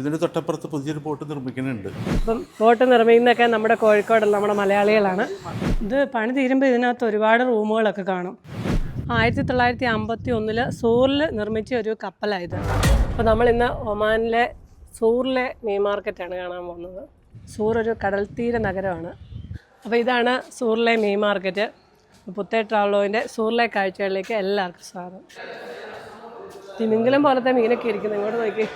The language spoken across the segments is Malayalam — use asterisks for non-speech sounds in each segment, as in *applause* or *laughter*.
ഇതിന് തൊട്ടപ്പുറത്ത് പുതിയൊരു ബോട്ട് നിർമ്മിക്കുന്നുണ്ട്. ഇപ്പം ബോട്ട് നിർമ്മിക്കുന്നതൊക്കെ നമ്മുടെ കോഴിക്കോടുള്ള നമ്മുടെ മലയാളികളാണ്. ഇത് പണി തീരുമ്പോൾ ഇതിനകത്ത് ഒരുപാട് റൂമുകളൊക്കെ കാണും. ആയിരത്തി തൊള്ളായിരത്തി അമ്പത്തി ഒന്നിൽ സൂറിൽ നിർമ്മിച്ച ഒരു കപ്പലായത് അപ്പോൾ നമ്മൾ ഇന്ന് ഒമാനിലെ സൂറിലെ മീൻ മാർക്കറ്റാണ് കാണാൻ പോകുന്നത്. സൂർ ഒരു കടൽത്തീര നഗരമാണ്. അപ്പോൾ ഇതാണ് സൂറിലെ മീൻ മാർക്കറ്റ്. പുത്തേ ട്രാവലോവിന്റെ സൂറിലെ കാഴ്ചകളിലേക്ക് എല്ലാവർക്കും സ്വാഗതം. തിമിംഗലം പോലത്തെ മീനൊക്കെ ഇരിക്കുന്നു. ഇങ്ങോട്ട് നോക്കി.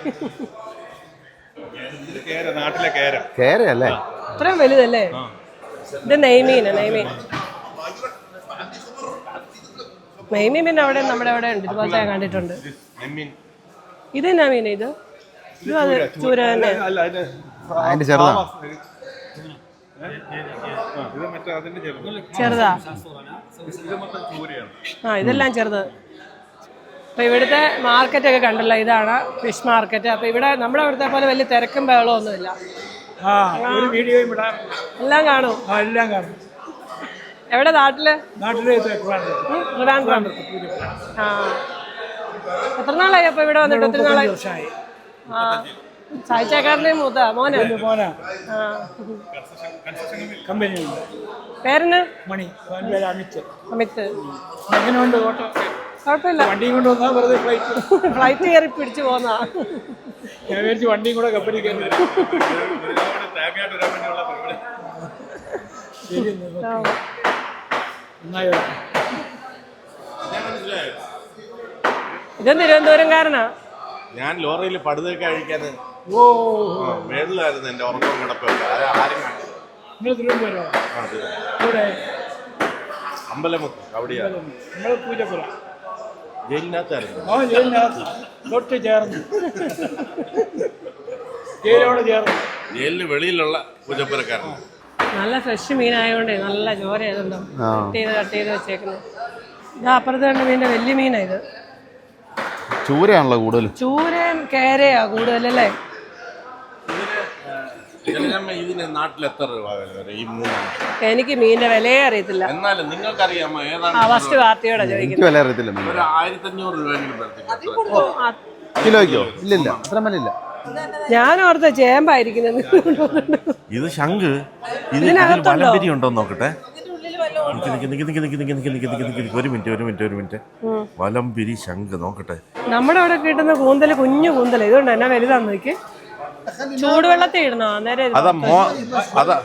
കേരയല്ലേ? അത്രയും വലുതല്ലേ? ഇത് നെയ്മീന് നെയ്മീൻ. നെയ്മീൻ പിന്നെ അവിടെ നമ്മുടെ അവിടെ ഉണ്ട്. ഇതുപോലത്തെ ഞാൻ കണ്ടിട്ടുണ്ട്. ഇത് എന്നാ മീൻ ഇത്? ചൂര തന്നെ. അതിന്റെ ചെറുത്. ചെറുതാ. ആ ഇതെല്ലാം ചെറുത്. അപ്പോൾ ഇവിടുത്തെ മാർക്കറ്റൊക്കെ കണ്ടല്ലോ? ഇതാണ് ഫിഷ് മാർക്കറ്റ് അപ്പോൾ ഇവിടെ നമ്മുടെ ഇവിടുത്തെ പോലെ വലിയ തിരക്കും ബഹളവും ഒന്നുമില്ല. ഒരു വീഡിയോയും ഇടാം എല്ലാം കാണും. എല്ലാം കാണും. എവിടെ നാട്ടിൽ? നാട്ടിൽ ട്രിവാൻഡ്രം ആ. എത്ര നാളായി അപ്പോൾ ഇവിടെ വന്നിട്ട്? ഒത്തിരി നാളായി? ആ. സാഹിത്യക്കാരന്റെ മൂത്ത മോനെ? മോനാ. ആ. കമ്പനി ഉണ്ട്. പേരന് മണി. പേര് അമിത്. അമിത്. എങ്ങനെയുണ്ട് ഓട്ടോ. കുഴപ്പമില്ല. വണ്ടിയും കൊണ്ട് വന്നാൽ വെറുതെ ഫ്ലൈറ്റ് ഫ്ലൈറ്റ് കയറി പിടിച്ചു പോന്നാ. ഞാൻ വിചാരിച്ചു വണ്ടിയും കൂടെ കമ്പനി കയറി. ഇത് തിരുവനന്തപുരംകാരനാ? ഞാൻ ലോറിയിൽ പടുതൊക്കെ കഴിക്കാൻ മേളിലായിരുന്നു എന്റെ ഉറക്കം കിടപ്പൊക്കെ ആരും ആരും കണ്ടില്ല നിങ്ങൾ തിരുവനന്തപുരം. ഇവിടെ അമ്പലമുക്ക് അവിടെയാണ് നിങ്ങൾ പൂജപ്പുര ജയിലിനകത്തായിരുന്നു. ആ ജയിലിനകത്ത്. തൊട്ട് ചേർന്ന്. ജയിലോട് ചേർന്ന്. ജയിലിന് വെളിയിലുള്ള പൂജപ്പുരക്കാരൻ നല്ല ഫ്രഷ് മീനായതുകൊണ്ടേ നല്ല ചോര ഏതുണ്ടോ കട്ട് ചെയ്ത് കട്ട് ചെയ്ത് വെച്ചേക്കുന്നത് ഇത് അപ്പുറത്ത് കണ്ട മീന്റെ വലിയ മീനാ ഇത്. ചൂരയാണല്ലോ കൂടുതൽ ചൂരയും കേരയാ കൂടുതലല്ലേ? ഇതിന് നാട്ടിൽ എത്ര രൂപ വില വരും ഈ മൂന്ന് എനിക്ക് മീനിന്റെ വിലയെ അറിയത്തില്ല. എന്നാലും നിങ്ങൾക്കറിയാമോ ആ ഏതാണ് ഫസ്റ്റ് പാർട്ടിയോടെ ചോദിക്കുന്നത്. എനിക്ക് വില അറിയത്തില്ല മീൻ ഒരു ആയിരത്തഞ്ഞൂറ് രൂപയെങ്കിലും വരത്തില്ല. ആ, കിലോയ്ക്കോ? ഇല്ലില്ല അത്ര വിലയില്ല. ഞാൻ ഓർത്ത ചേമ്പായിരിക്കുന്നത്. ഇത് ശംഖ്. ഇത് ഇതിൽ ഇതിനകത്തുണ്ടോ? വലംപിരി ഉണ്ടോ നോക്കട്ടെ. നിക്ക് നിക്ക് നിക്ക് നിക്ക് നിക്ക് നിക്ക് നിക്ക് നിക്ക് നിക്ക് നിക്ക് നിക്ക്. ഒരു മിനിറ്റ് ഒരു മിനിറ്റ് ഒരു മിനിറ്റ്. വലംപിരി ശംഖ് നോക്കട്ടെ. നമ്മുടെ അവിടെ കിട്ടുന്ന കൂന്തൽ കുഞ്ഞു കൂന്തൽ. ഇതുകൊണ്ട് എന്നാ വലുതാന്ന് നോക്കി ചൂടുവെള്ളത്തിൽ ഇടണോ അന്നേരം ഇത് അതാ മോ അതാ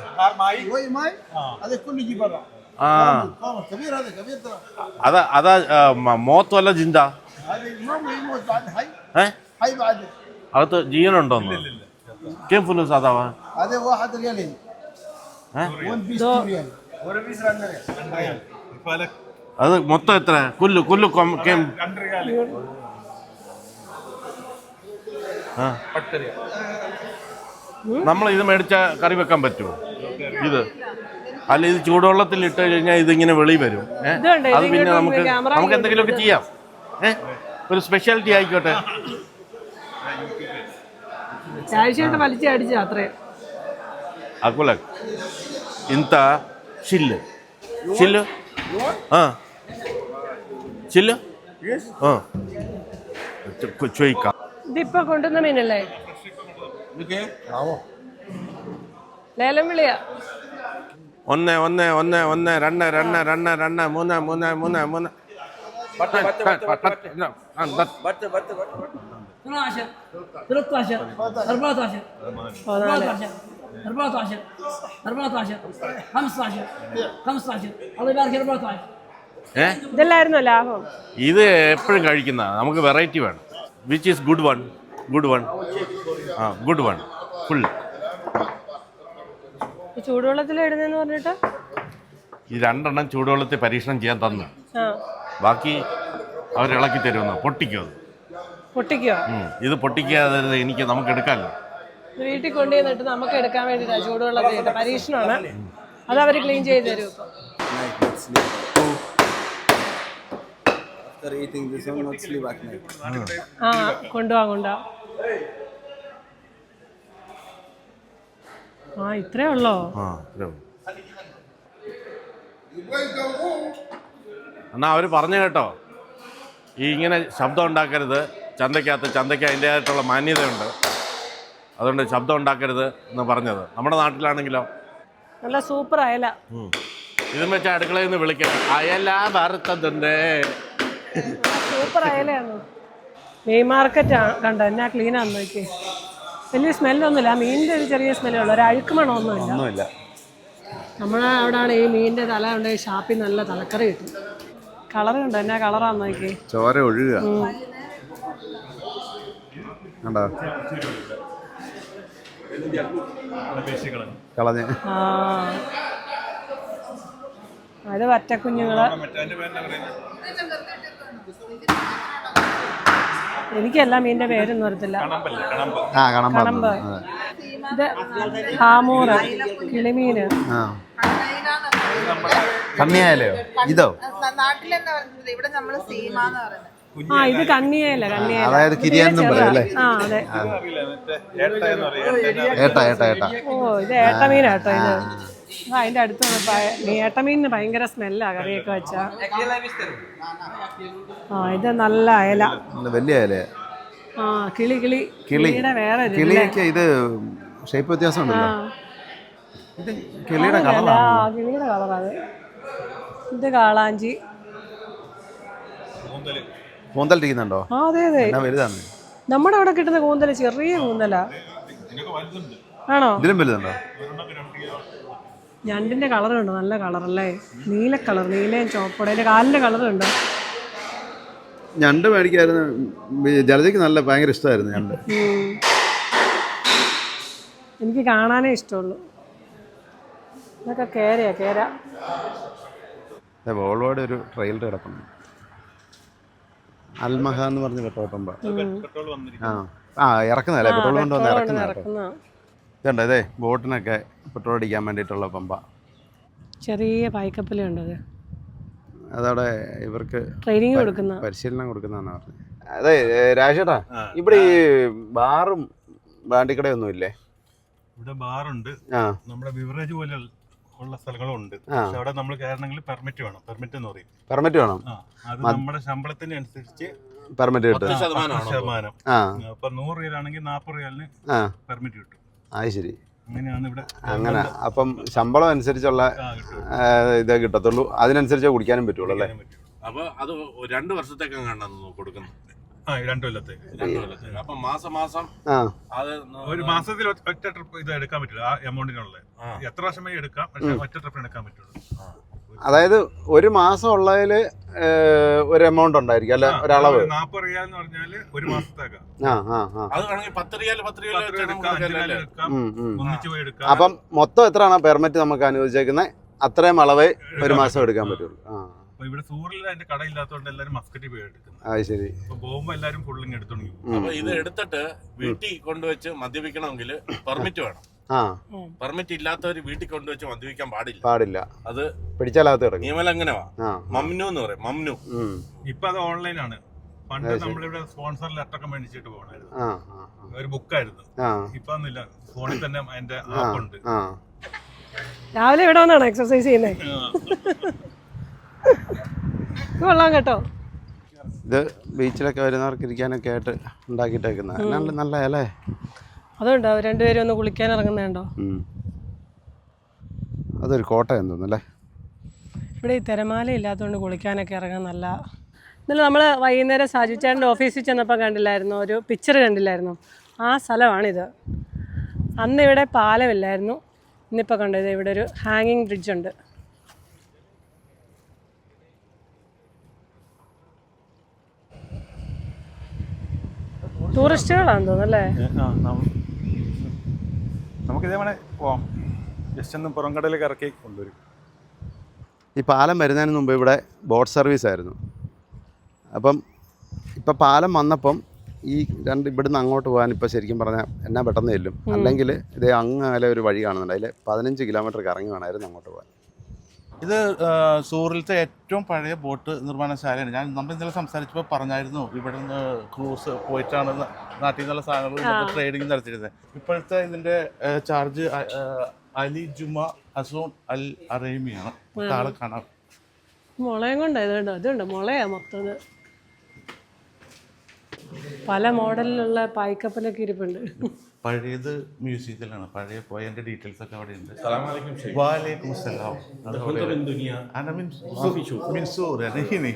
ആ അതാ അതാ ആ, മ- മോത്ത് വല്ല ജിന്ത ഏ അകത്ത് ജീവനുണ്ടോന്ന് കേം ഫുല്ലു സാധാവാ هذا واحد ريالين ഏ ون بيس دو. ريال അത് മൊത്തം എത്ര കുല്ലു കുല്ലു കൊം- കേം ആ നമ്മൾ ഇത് മേടിച്ച കറി വെക്കാൻ പറ്റുമോ ഇത് അല്ല ഇത് ചൂടുവെള്ളത്തിൽ ഇട്ട് കഴിഞ്ഞാൽ ഇതിങ്ങനെ വെളി വരും ഏ? ഇത് കണ്ടോ, അത് ഇത് പിന്നെ ഇങ്ങോട്ട് നമുക്ക് ക്യാമറ നമുക്ക് എന്തെങ്കിലുമൊക്കെ ചെയ്യാം ഏ ഒരു സ്പെഷ്യാലിറ്റി ആയിക്കോട്ടെ ചായശായിട്ട് വലിച്ചു അടിച്ചു അത്രയും അക്കുലക് ಇಂತ ಶಿಲ್ಲು ಶಿಲ್ಲು ಹಾಂ ಶಿಲ್ಲು ಹಾಂ ಚೊಯ್ಕ ഇതിപ്പോ കൊണ്ടുവന്ന മീനല്ലേ? ലേലം വിളിയാ. ഒന്ന് ഒന്ന് ഒന്ന് ഒന്ന് രണ്ട് രണ്ട് രണ്ട് രണ്ട് മൂന്ന് മൂന്ന് മൂന്ന് മൂന്ന്. ഇതെല്ലായിരുന്നു ലാഭം? ഇത് എപ്പോഴും കഴിക്കുന്ന നമുക്ക് വെറൈറ്റി വേണം. Which is good one? Good one. ആ ഗുഡ് വൺ ഫുൾ ഈ ചൂടുവെള്ളത്തിൽ ഇടുന്നെന്ന് പറഞ്ഞിട്ട്? ഈ രണ്ടെണ്ണം ചൂടുവെള്ളത്തിൽ പരീക്ഷണം ചെയ്യാൻ തന്നു. ബാക്കി അവർ ഇളക്കി തരുമെന്ന് പൊട്ടിക്കും അത്. പൊട്ടിക്കോ ഉം. ഇത് പൊട്ടിക്കാതെ എനിക്ക് നമുക്ക് എടുക്കാമല്ലോ. വീട്ടിൽ കൊണ്ടുവന്നിട്ട് നമുക്ക് എടുക്കാൻ വേണ്ടിയിട്ടാണ് ചൂടുവെള്ളത്തിൽ ഇട്ട് പരീക്ഷണമാണ്. അത് അവർ ക്ലീൻ ചെയ്ത് തരും. ഇപ്പൊ After eating this one, not sleep at night. ആ കൊണ്ടുപോവാ കൊണ്ടുപോവാ ആ ഇത്രേ ഉള്ളോ? ആ ഇത്രേ ഉള്ളൂ. എന്നാ അവർ പറഞ്ഞു കേട്ടോ. ഈ ഇങ്ങനെ ശബ്ദം ഉണ്ടാക്കരുത്. ചന്തയ്ക്കകത്ത് ചന്തയ്ക്ക് അതിന്റെതായിട്ടുള്ള മാന്യതയുണ്ട്. അതുകൊണ്ട് ശബ്ദം ഉണ്ടാക്കരുത് എന്ന് പറഞ്ഞത്. നമ്മുടെ നാട്ടിലാണെങ്കിലോ? നല്ല സൂപ്പർ അയല. ഉം. ഇതും വെച്ച് അടുക്കളയിൽ നിന്ന് വിളിക്കാം. അയല വറുത്തതുണ്ട്. സൂപ്പർ അയലയാണ് മീൻ മാർക്കറ്റ് കണ്ടോ എന്നാ ക്ലീൻ ആണെന്ന് നോക്കി വലിയ സ്മെല്ലൊന്നുമില്ല ആ മീനിന്റെ ഒരു ചെറിയ സ്മെല്ലേ ഉള്ളൂ. ഒരു അഴുക്ക് മണമൊന്നുമില്ല നമ്മളെ അവിടെയാണ് ഈ മീനിന്റെ തല ഉണ്ട് ഷാപ്പിൽ നല്ല തലക്കറി കിട്ടും. കളർ കണ്ടോ എന്നാ കളറാന്ന് നോക്കി ചോര ഒഴുകുക കളഞ്ഞ്. അത് വറ്റക്കുഞ്ഞുങ്ങൾ. എനിക്കെല്ലാം മീനിന്റെ പേരൊന്നും അറിയത്തില്ല. ആ കണമ്പ്. ഇത് ഹാമൂറ് കിളിമീന്. ആ. കണ്ണിയായാലോ? ഇതോ? നാട്ടിൽ തന്നെ പറയുന്നത് ഇവിടെ നമ്മൾ സീമ എന്ന് പറയുന്നത് ആ ഇത് കണ്ണിയല്ല കണ്ണിയല്ല അതായത് കിരിയാന്നും പറയും. അല്ലേ ആ അതെ ഏട്ട ഏട്ട ഏട്ട. ഓ ഇത് ഏട്ടമീനാട്ടോ ഇത്. ആ അതിന്റെ അടുത്ത് ഏട്ടമീനിന് ഭയങ്കര സ്മെല്ലാ കറിയൊക്കെ വെച്ചാ. ആ ഇത് നല്ല അയല. നല്ല വലിയ അയല. ആ കിളി കിളി. കിളി. കിളിയുടെ വേറെ? കിളിയൊക്കെ ഇത് ഷേപ്പ് വ്യത്യാസം ഉണ്ടല്ലോ ഇത് കിളിയുടെ ആ കിളിയുടെ കളറാണ് അത്. ഇത് കാളാഞ്ചി. കൂന്തലിരിക്കുന്നുണ്ടോ ആ അതെ അതെ. വലുതാണ് നമ്മുടെ അവിടെ കിട്ടുന്ന കൂന്തൽ ചെറിയ കൂന്തലാ. ആണോ? ഇതിലും വലുതുണ്ടോ? ഞണ്ടിന്റെ കളർ ഉണ്ട് നല്ല അല്ലേ നീല കളർ നീലയും ചോപ്പട അതിന്റെ കാലിന്റെ കളർ ഉണ്ട് ഞണ്ട് മേടിക്കായിരുന്നു. ജലജയ്ക്ക് നല്ല ഭയങ്കര ഇഷ്ടമായിരുന്നു ഞണ്ട്. എനിക്ക് കാണാനേ ഇഷ്ടമുള്ളൂ. ഇതൊക്കെ കേരയാ കേര. വോൾവോയുടെ ഒരു ട്രെയിലർ കിടപ്പുണ്ട് അൽമഹ എന്ന് പറഞ്ഞ പെട്രോൾ പമ്പ്. ആ ആ ഇറക്കുന്നതല്ലേ? പെട്രോൾ കൊണ്ട് വന്ന് ഇറക്കുന്ന ഇതുണ്ട്? ഇതേ ബോട്ടിനൊക്കെ പെട്രോൾ അടിക്കാൻ വേണ്ടിയിട്ടുള്ള പമ്പ. ചെറിയ പായ്ക്കപ്പലുണ്ട് അത്. അതവിടെ ഇവർക്ക് ട്രെയിനിങ് കൊടുക്കുന്ന. പരിശീലനം കൊടുക്കുന്നതാണ് പറഞ്ഞത്. അതെ രാജേട്ടാ ഇവിടെ ഈ ബാറും ബ്രാൻഡിക്കടയൊന്നും ഇല്ലേ ഇവിടെ ബാറുണ്ട്. ആ. നമ്മുടെ ബിവറേജ് പോലെ ഉള്ള സ്ഥലങ്ങളും ഉണ്ട്. പക്ഷെ അവിടെ നമ്മൾ കയറണമെങ്കിൽ പെർമിറ്റ് വേണം. പെർമിറ്റ് എന്ന് പറയും. പെർമിറ്റ് വേണം. ആ അത് നമ്മുടെ ശമ്പളത്തിന് അനുസരിച്ച് പെർമിറ്റ് കിട്ടും. പത്ത് ശതമാനം അപ്പൊ നൂറ് റിയലാണെങ്കിൽ നാൽപ്പത് റിയാലിന് ആ. പെർമിറ്റ് കിട്ടും. അത് ശരി. അങ്ങനെ. അപ്പം ശമ്പളം അനുസരിച്ചുള്ള ഇതേ കിട്ടത്തുള്ളൂ. അതിനനുസരിച്ചേ കുടിക്കാനും പറ്റുള്ളൂ അല്ലേ? അപ്പൊ അത് രണ്ട് വർഷത്തേക്ക് കണ്ടെന്ന് കൊടുക്കുന്നത് ആ രണ്ട് കൊല്ലത്തേക്ക്. രണ്ട് കൊല്ലത്തേക്ക്. അപ്പൊ മാസം മാസം ആ. ഒരു മാസത്തിൽ ഒറ്റ ട്രിപ്പ് ഇത് എടുക്കാൻ പറ്റില്ല ആ എമൗണ്ടിനുള്ള എത്ര വർഷം വരെ എടുക്കാം പക്ഷെ ഒറ്റ ട്രിപ്പ് എടുക്കാൻ പറ്റുള്ളൂ. അതായത് ഒരു മാസം ഉള്ളതിൽ ഒരു എമൗണ്ട് ഉണ്ടായിരിക്കും അല്ലെ ഒരളവ് റിയാൽ എന്ന് പറഞ്ഞാൽ ഒരു മാസത്തേക്കാ. അപ്പം മൊത്തം എത്രയാണ് പെർമിറ്റ് നമുക്ക് അനുവദിച്ചേക്കുന്നത് അത്രയും അളവേ ഒരു മാസം എടുക്കാൻ പറ്റുള്ളൂ. ആ. അപ്പൊ ഇവിടെ സൂറിൽ അതിന്റെ കടയില്ലാത്തതുകൊണ്ട് എല്ലാരും മസ്കറ്റ് പോയി എടുക്കുന്നത് അത് ശരി. പോകുമ്പോ എല്ലാരും ഫുള്ളിങ് എടുത്തു അപ്പൊ ഇത് എടുത്തിട്ട് വീട്ടിൽ കൊണ്ടുവച്ച് മദ്യപിക്കണമെങ്കിൽ പെർമിറ്റ് വേണം. പെർമിറ്റ് ഇല്ലാത്തവർ വീട്ടിൽ കൊണ്ടുവച്ച് മദ്യപിക്കാൻ പാടില്ല. പാടില്ല. അത് പിടിച്ചാലകത്ത് കിടക്കും. അങ്ങനെ ആ. മമ്നു എന്ന് പറയും മമ്നു. ഇപ്പൊ അത് ഓൺലൈനാണ് പണ്ട് നമ്മളിവിടെ സ്പോൺസർ ലെറ്റർ ഒക്കെ മേടിച്ചിട്ട് പോകണായിരുന്നു. ഒരു ബുക്കായിരുന്നു ഇപ്പൊ ഒന്നുമില്ല ഫോണിൽ തന്നെ അതിന്റെ ആപ്പ് ഉണ്ട്. രാവിലെ ഇവിടെ വന്നാണ് എക്സർസൈസ് ചെയ്യുന്നത് കൊള്ളാം കേട്ടോ. ഇത് ബീച്ചിലൊക്കെ വരുന്നവർക്ക് ഇരിക്കാനൊക്കെ ആയിട്ട് ഉണ്ടാക്കിയിട്ടേക്കുന്നത്. നല്ല നല്ല അല്ലേ അതുണ്ടോ രണ്ടുപേരും ഒന്ന് കുളിക്കാൻ ഇറങ്ങുന്നുണ്ടോ. അതൊരു കോട്ടയം തോന്നുന്നല്ലേ ഇവിടെ ഈ തിരമാല ഇല്ലാത്തതുകൊണ്ട് കുളിക്കാനൊക്കെ ഇറങ്ങാൻ നല്ല ഇന്നലെ നമ്മൾ വൈകുന്നേരം സാജുച്ചേട്ടന്റെ ഓഫീസിൽ ചെന്നപ്പോൾ കണ്ടില്ലായിരുന്നു ഒരു പിക്ചർ കണ്ടില്ലായിരുന്നു. ആ സ്ഥലമാണിത്. അന്ന് ഇവിടെ പാലമില്ലായിരുന്നു ഇന്നിപ്പോൾ കണ്ടത് ഇവിടെ ഒരു ഹാങ്ങിങ് ബ്രിഡ്ജ് ഉണ്ട്. ടൂറിസ്റ്റുകളാണെന്ന് തോന്നുന്നു നമുക്ക് ഇതേപോലെ പോവാം. ജസ്റ്റ് ഒന്ന് പുറംകടലേക്ക് ഇറക്കി കൊണ്ടുവരും. ഈ പാലം വരുന്നതിന് മുമ്പ് ഇവിടെ ബോട്ട് സർവീസ് ആയിരുന്നു. അപ്പം ഇപ്പം പാലം വന്നപ്പം ഈ രണ്ട് ഇവിടുന്ന് അങ്ങോട്ട് പോകാൻ ഇപ്പോൾ ശരിക്കും പറഞ്ഞാൽ എന്നാ പെട്ടെന്ന് ചെല്ലും. അല്ലെങ്കിൽ ഇതേ അങ്ങനെ ഒരു വഴി കാണുന്നുണ്ട്. അതിൽ പതിനഞ്ച് കിലോമീറ്റർ കറങ്ങി വേണമായിരുന്നു അങ്ങോട്ട് പോകാൻ. ഇത് സൂറിലത്തെ ഏറ്റവും പഴയ ബോട്ട് നിർമ്മാണശാലയാണ്. ഞാൻ നമ്മൾ ഇന്നലെ സംസാരിച്ചപ്പോൾ പറഞ്ഞായിരുന്നു ഇവിടെ നിന്ന് ക്രൂസ് പോയിട്ടാണ് നാട്ടിൽ നിന്നുള്ള സാധനങ്ങൾ ട്രേഡിംഗ് നടത്തിയിരുന്നത്. ഇപ്പോഴത്തെ ഇതിന്റെ ചാർജ് അലി ജുമ അസോൺ അൽ അറേമിയാണ്. ആളെ കാണാം. മുളയും കൊണ്ട് ഇതുണ്ട് അതുണ്ട് മുളയാ മൊത്തം പല മോഡലിലുള്ള പായ്ക്കപ്പലൊക്കെ ഇരിപ്പുണ്ട്. പഴയത് മ്യൂസിയത്തിലാണ് പഴയ പോയതിൻ്റെ ഡീറ്റെയിൽസ് ഒക്കെ അവിടെ ഉണ്ട് السلام عليكم شيخ വാലേക്കും സലാം അത് كنت അവിടെ من دنيا أنا من من سوريا أنا هنا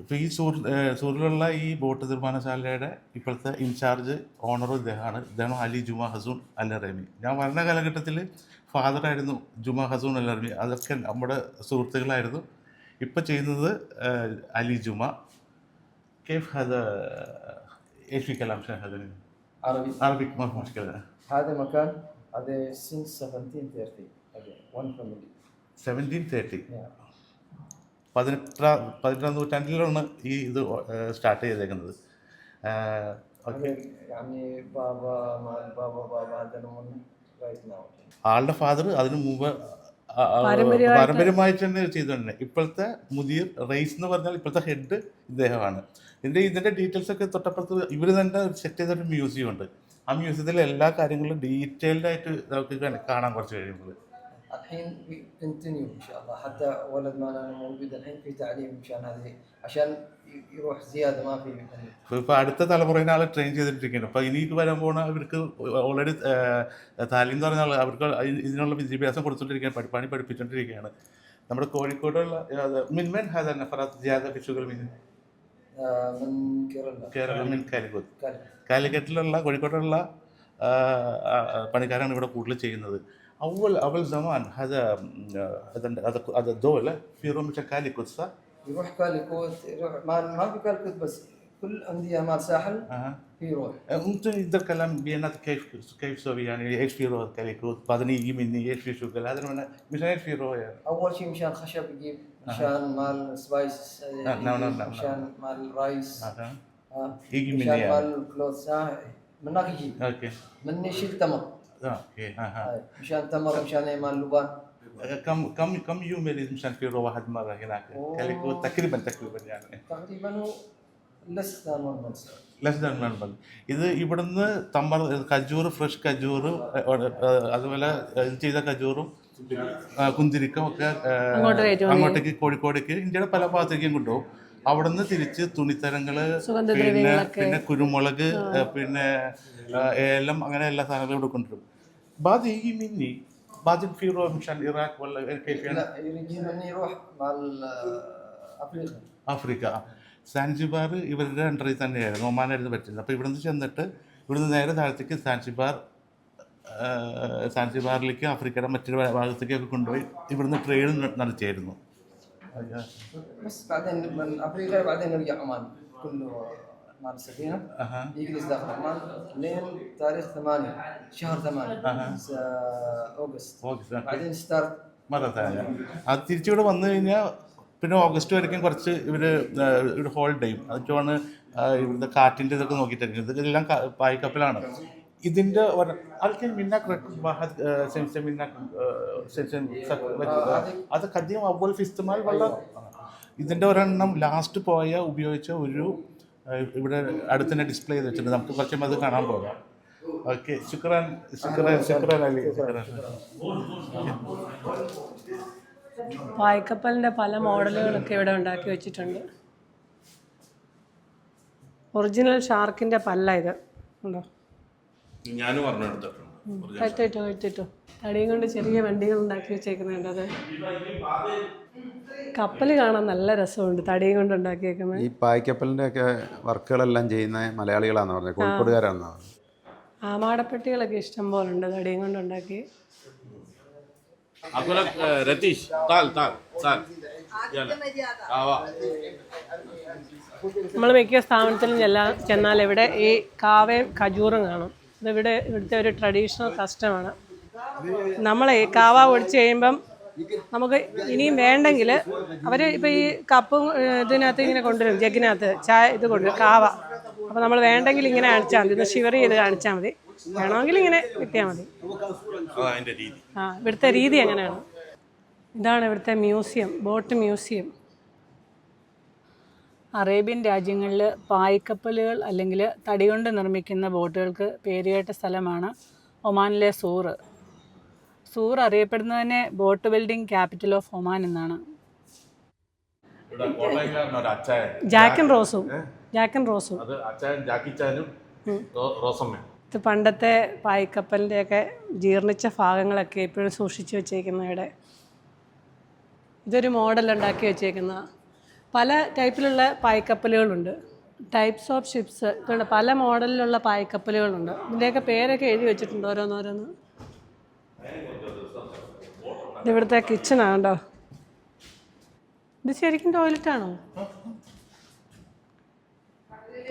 ഇപ്പോൾ ഈ സൂർ ഏഹ് സൂറിലുള്ള ഈ ബോട്ട് നിർമ്മാണശാലയുടെ ഇപ്പോഴത്തെ ഇൻചാർജ് ഓണറും ഇദ്ദേഹമാണ് ഇദ്ദേഹം അലി ജുമാ ഹസൂൺ അൽ റഹമി ഞാൻ വരുന്ന കാലഘട്ടത്തിൽ ഫാദറായിരുന്നു ജുമാ ഹസൂൺ അൽ റഹമി അതൊക്കെ നമ്മുടെ സുഹൃത്തുക്കളായിരുന്നു ഇപ്പോൾ ചെയ്യുന്നത് ഏഹ് അലി ജുമാ كيف هذا ايش في كلام شيخ هذا عربي عربي ما في مشكله هذا مكان هذا since 1730 okay, one family seventeen thirty yeah. പതിനെട്ടാം പതിനെട്ടാം നൂറ്റാണ്ടിലാണ് ഈ ഇത് സ്റ്റാർട്ട് ചെയ്തേക്കുന്നത് ഓക്കെ هذا يعني بابا مع بابا بابا هذا من right now ആളുടെ ഫാദർ അതിനു മുമ്പ് പാരമ്പര്യമായിട്ട് തന്നെ ചെയ്തിട്ടുണ്ട് ഇപ്പോഴത്തെ മുതിർ റേസ് എന്ന് പറഞ്ഞാൽ ഇപ്പോഴത്തെ ഹെഡ് ഇദ്ദേഹമാണ്. ഇതിന്റെ ഇതിന്റെ ഡീറ്റെയിൽസ് ഒക്കെ തൊട്ടപ്പുറത്ത് ഇവർ തന്നെ സെറ്റ് ചെയ്തൊരു മ്യൂസിയം ഉണ്ട്. ആ മ്യൂസിയത്തിലെ എല്ലാ കാര്യങ്ങളും ഡീറ്റെയിൽഡ് ആയിട്ട് നമുക്ക് കാണാൻ കുറച്ച് കഴിയുമ്പോൾ الحين كونتينيو ان شاء الله حتى ولد ما انا موجود الحين في تعليم مشان هذه عشان ي- يروح زياده ما في يعني ഇപ്പോൾ ഇപ്പോൾ അടുത്ത തലമുറയിനെ ആൾ ട്രെയിൻ ചെയ്തിട്ടിരിക്കുകയാണ് അപ്പോൾ ഇനി വരാൻ പോകുന്ന അവർക്ക് ഓൾറെഡി താലീം എന്ന് പറഞ്ഞാൽ അവർക്ക് ഇതിനുള്ള വിദ്യാഭ്യാസം കൊടുത്തുകൊണ്ടിരിക്കുകയാണ് പഠി- പണി പഠിപ്പിച്ചുകൊണ്ടിരിക്കുകയാണ് നമ്മുടെ കോഴിക്കോടുള്ള മിൻമൻ ഹാദൻ നഫറാത്ത് ജിയാദ ഫിഷുകൾ മിൻ آه، من كيرلا കേരള മിൻ കാലിക്കറ്റ് كان കാലിക്കറ്റിലുള്ള കോഴിക്കോടുള്ള ആ, ആ, ആ, പണിക്കാരാണ് ഇവിടെ കൂടുതൽ ചെയ്യുന്നത് أول أول زمان هذا هذا هذا هذا الدولة في روم كاليكوت صح؟ يروح كاليكوت يروح ما ما في كاليكوت بس كل أندية مال ساحل أها. في يروح ممكن يقدر كلام بيانات كيف كيف سوي يعني إيش في روح كاليكوت بعدين يجي مني إيش في شغل هذا مشان إيش في روح يعني أول شيء مشان خشب يجيب مشان مال سبايس نعم، نعم، نعم، نعم. مشان مال رايس. آه. يجي مني مشان يعني. مال كلوث آه. من هناك يجيب أوكي مني يشيل تمر آه، اوكي اها هاي. مشان تمر مشان إيه مال لبان كم كم كم يوم يريد مشان في روح واحد مره هناك أوه. كاليكوت تقريبا تقريبا يعني تقريبا هو less than one month less than one month ഇത് ഇവിടുന്ന് തമ്മർ കജൂർ ഫ്രഷ് കജൂർ അതുപോലെ ഇത് ചെയ്ത കജൂറും ആ, കുന്തിരിക്കം ഒക്കെ ആ, അങ്ങോട്ട് കയറ്റുമതി. അങ്ങോട്ടേക്ക് കോഴിക്കോടേക്ക് ഇന്ത്യയുടെ പല ഭാഗത്തേക്കും കൊണ്ടുപോകും അവിടുന്ന് തിരിച്ച് തുണിത്തരങ്ങള് പിന്നെ സുഗന്ധദ്രവ്യങ്ങളൊക്കെ. പിന്നെ കുരുമുളക് ആ, പിന്നെ ആ, ഏലം അങ്ങനെ എല്ലാ സാധനങ്ങളും ഇവിടെ കൊണ്ടുവരും بعد يجي مني بعدين في روح مشان العراق ولا كيف يعني لا يجي مني يروح مال آه، افريقيا ആഫ്രിക്ക സാൻസിബാർ ഇവരുടെ അണ്ടറിൽ തന്നെയായിരുന്നു ഒമാനായിരുന്നു പറ്റുന്നത് അപ്പോൾ ഇവിടുന്ന് ചെന്നിട്ട് ഇവിടുന്ന് നേരെ താഴത്തേക്ക് സാൻസിബാർ ആ, സാൻസിബാറിലേക്ക് ആഫ്രിക്കയുടെ മറ്റൊരു ഭാഗത്തേക്കൊക്കെ കൊണ്ടുപോയി ഇവിടുന്ന് ട്രേഡ് നടത്തിയായിരുന്നു بس بعدين من افريقيا بعدين يرجع عمان كله مال السفينه ആഹാ. يجلس داخل عمان لين تاريخ ثمانية شهر ثمانية س- اوغست ഓഗസ്റ്റ് بعدين ستارت മറത്തായ അത് തിരിച്ചിവിടെ വന്നു കഴിഞ്ഞാൽ പിന്നെ ഓഗസ്റ്റ് വരയ്ക്കും കുറച്ച് ഇവർ ഒരു ഹോളിഡേയും അതൊക്കെയാണ് ആ, ഇവിടുത്തെ കാറ്റിൻ്റെ ഇതൊക്കെ നോക്കിയിട്ടായിരിക്കും ഇതെല്ലാം ക- പായ്ക്കപ്പലാണ് ഇതിൻ്റെ ആൾക്കാർ മിന്നാക്ക് സെൻസ് മിന്നാക്ക് അത് കദ്യം അവൽ ഫിസ്തുമാൽ വെള്ളം ഇതിൻ്റെ ഒരെണ്ണം ലാസ്റ്റ് പോയ ഉപയോഗിച്ച ഒരു ആ, ഇവിടെ അടുത്ത് തന്നെ ഡിസ്പ്ലേ ചെയ്ത് വെച്ചിട്ടുണ്ട്. നമുക്ക് കുറച്ചും അത് കാണാൻ പോകാം. ഓക്കെ ശുക്രാൻ ശുക്രാൻ ശുക്രാൻ അലി ശുക്രാൻ. പായ്ക്കപ്പലിന്റെ പല മോഡലുകളൊക്കെ ഇവിടെ ഉണ്ടാക്കി വെച്ചിട്ടുണ്ട്. ഒറിജിനൽ ഷാർക്കിന്റെ പല്ല ഇത്. ഉണ്ടോ? ഞാനും പറഞ്ഞു എടുത്തിട്ടുണ്ട്. കഴുത്തിട്ടോ കഴുത്തിട്ടോ തടിയും കൊണ്ട് ചെറിയ വണ്ടികൾ ഉണ്ടാക്കി വെച്ചേക്കുന്നുണ്ട് അത്? കപ്പൽ കാണാൻ നല്ല രസമുണ്ട് തടിയും കൊണ്ട് ഉണ്ടാക്കിയേക്കുന്നത് ഈ പായ്ക്കപ്പലിന്റെ ഒക്കെ വർക്കുകളെല്ലാം ചെയ്യുന്ന മലയാളികളാന്ന് പറഞ്ഞത് കോഴിക്കോടുകാരാണെന്ന് പറഞ്ഞു. ആമാടപ്പെട്ടികളൊക്കെ ഇഷ്ടം പോലെ ഉണ്ട് തടിയും കൊണ്ട് ഉണ്ടാക്കി. രതീഷ് നമ്മൾ മിക്ക സ്ഥാപനത്തിലും ചെല്ലാ ചെന്നാൽ ഇവിടെ ഈ കാവയും ഖജൂറും കാണും. ഇതിവിടെ ഇവിടുത്തെ ഒരു ട്രഡീഷണൽ കസ്റ്റമാണ് നമ്മളെ കാവ ഒടിച്ച് കഴിയുമ്പം നമുക്ക് ഇനിയും വേണ്ടെങ്കിൽ അവർ ഇപ്പോൾ ഈ കപ്പും ഇതിനകത്ത് ഇങ്ങനെ കൊണ്ടുവരും ജഗ്ഗിനകത്ത് ചായ ഇത് കൊണ്ടുവരും കാവ. അപ്പോൾ നമ്മൾ വേണ്ടെങ്കിൽ ഇങ്ങനെ കാണിച്ചാൽ മതി ഇത് ഷിവർ ചെയ്ത് കാണിച്ചാൽ മതി. വേണമെങ്കിൽ ഇങ്ങനെ കിട്ടിയാൽ മതി. ആ ഇവിടുത്തെ രീതി എങ്ങനെയാണ്? ഇതാണ് ഇവിടുത്തെ മ്യൂസിയം ബോട്ട് മ്യൂസിയം. അറേബ്യൻ രാജ്യങ്ങളിൽ പായ്ക്കപ്പലുകൾ അല്ലെങ്കിൽ തടി കൊണ്ട് നിർമ്മിക്കുന്ന ബോട്ടുകൾക്ക് പേരുകേട്ട സ്ഥലമാണ് ഒമാനിലെ സൂറ് സൂർ അറിയപ്പെടുന്നത് തന്നെ boat building capital of Oman എന്നാണ്. ജാക്കൻ റോസും. ജാക്കൻ റോസും. ഇത് പണ്ടത്തെ പായ്ക്കപ്പലിന്റെയൊക്കെ ജീർണിച്ച ഭാഗങ്ങളൊക്കെ ഇപ്പോഴും സൂക്ഷിച്ചു വെച്ചേക്കുന്ന ഇവിടെ ഇതൊരു മോഡൽ ഉണ്ടാക്കി വെച്ചേക്കുന്ന പല ടൈപ്പിലുള്ള പായ്ക്കപ്പലുകളുണ്ട്. ടൈപ്സ് ഓഫ് ഷിപ്സ് ഇതുകൊണ്ട് പല മോഡലിലുള്ള പായ്ക്കപ്പലുകളുണ്ട്. ഇതിന്റെയൊക്കെ പേരൊക്കെ എഴുതി വെച്ചിട്ടുണ്ട് ഓരോന്നോരോന്ന്. ഇതിവിടുത്തെ കിച്ചണാണ് കേട്ടോ. ഇത് ശരിക്കും ടോയ്ലറ്റാണോ